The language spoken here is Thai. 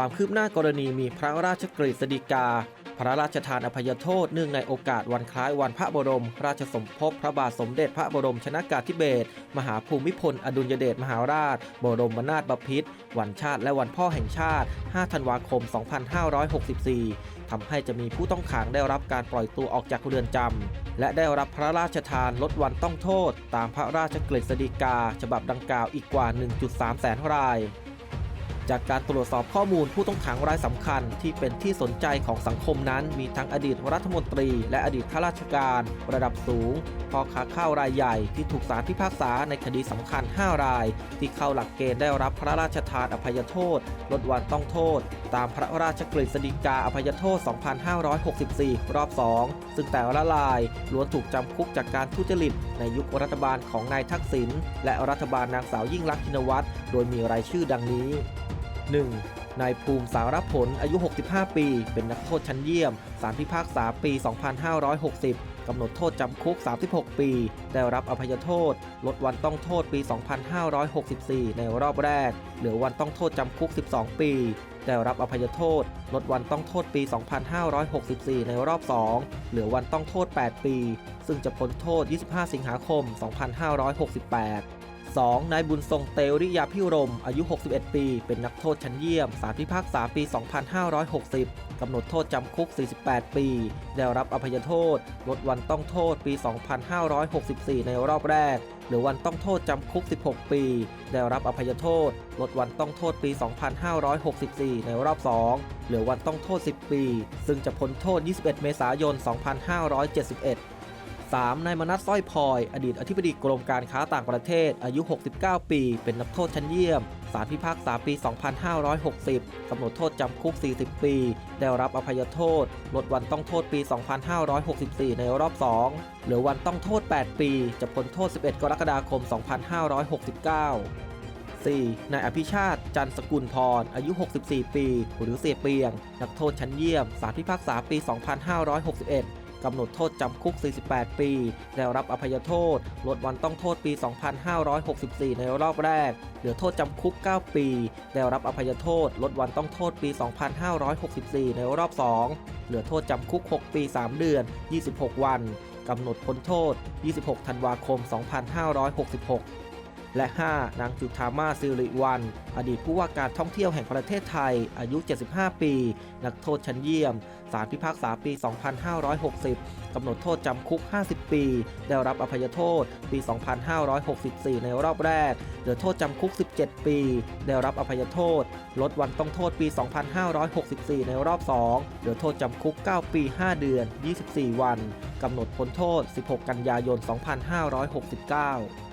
ความคืบหน้ากรณีมีพระราชกฤษฎีกา พระราชทานอภัยโทษเนื่องในโอกาสวันคล้ายวันพระบรม ราชสมภพพระบาทสมเด็จพระบรมชนากาธิเบศรมหาภูมิพล อดุลยเดชมหาราช บรมนาถบพิตรวันชาติและวันพ่อแห่งชาติ 5 ธันวาคม 2564 ทำให้จะมีผู้ต้องขังได้รับการปล่อยตัวออกจากเรือนจำและได้รับพระราชทานลดวันต้องโทษ ตามพระราชกฤษฎีกา ฉบับดังกล่าวอีกกว่า 1.3 แสนราย จากการตรวจสอบข้อมูลผู้ต้องขังรายสำคัญ ที่เป็นที่สนใจของสังคมนั้น มีทั้งอดีตรัฐมนตรี และอดีตข้าราชการ ระดับสูงพ่อค้าข้าวรายใหญ่ที่ถูกศาลพิพากษาในคดีสำคัญ 5 ราย ที่เข้าหลักเกณฑ์ได้รับพระราชทานอภัยโทษ ลดวันต้องโทษ ตามพระราชกฤษฎีกาอภัยโทษ 2564 รอบ 2 ซึ่งแต่ละรายล้วนถูกจำคุกจากการทุจริต ในยุครัฐบาลของนายทักษิณและรัฐบาลนางสาวยิ่งลักษณ์ชินวัตรโดยมีรายชื่อดังนี้ 1. นายภูมิสารผลอายุ 65 ปี เป็นนักโทษชั้นเยี่ยม สารพิพากษาปี 2560 กำหนดโทษจำคุก 36 ปี ได้รับอภัยโทษ ลดวันต้องโทษปี 2564 ในรอบแรก เหลือวันต้องโทษจำคุก 12 ปีได้รับอภัยโทษ ลดวันต้องโทษปี 2564 ในรอบ 2 เหลือวันต้องโทษ 8 ปี ซึ่งจะพ้นโทษ 25 สิงหาคม 2568 2. นายบุญทรงเตริยาพิรม อายุ 61 ปี เป็นนักโทษชั้นเยี่ยม สารพิพากษาปี 2560 กำหนดโทษจำคุก 48 ปี ได้รับอภัยโทษ ลดวันต้องโทษปี 2564 ในรอบแรก หรือวันต้องโทษจำคุก 16 ปี ได้รับอภัยโทษ ลดวันต้องโทษปี 2564 ในรอบ 2 เหลือวันต้องโทษ 10 ปี ซึ่งจะพ้นโทษ 21 เมษายน 2571 3. นายมนัสสร้อยพลอย อดีตอธิบดีกรมการค้าต่างประเทศ อายุ 69 ปี เป็นนักโทษชั้นเยี่ยมสารพิพากษาปี 2560 กำหนดโทษจำคุก 40 ปี ได้รับอภัยโทษ ลดวันต้องโทษปี 2564 ในรอบ 2 เหลือวันต้องโทษ 8 ปี จะพ้นโทษ 11 กรกฎาคม 2569 4. นายอภิชาติ จันทร์สกุลพร อายุ 64 ปี หรือเสียเปียง นักโทษชั้นเยี่ยม สารพิพากษาปี 2561 กำหนดโทษจำคุก 48 ปี ได้รับอภัยโทษ ลดวันต้องโทษปี 2564 ในรอบแรก เหลือโทษจำคุก 9 ปี ได้รับอภัยโทษ ลดวันต้องโทษปี 2564 ในรอบ 2 เหลือโทษจำคุก 6 ปี 3 เดือน 26 วัน กำหนดพ้นโทษ 26 ธันวาคม 2566 และ 5. นางจุธามาสิริวัลอดีตผู้ว่าการท่องเที่ยวแห่งประเทศไทย อายุ 75 ปี นักโทษชั้นเยี่ยม สารพิพากษาปี 2560 กำหนดโทษจำคุก 50 ปี ได้รับอภัยโทษ ปี 2564 ในรอบแรก เหลือโทษจำคุก 17 ปี ได้รับอภัยโทษ ลดวันต้องโทษปี 2564 ในรอบ 2 เหลือโทษจำคุก 9 ปี 5 เดือน 24 วัน กำหนดพ้นโทษ 16 กันยายน 2569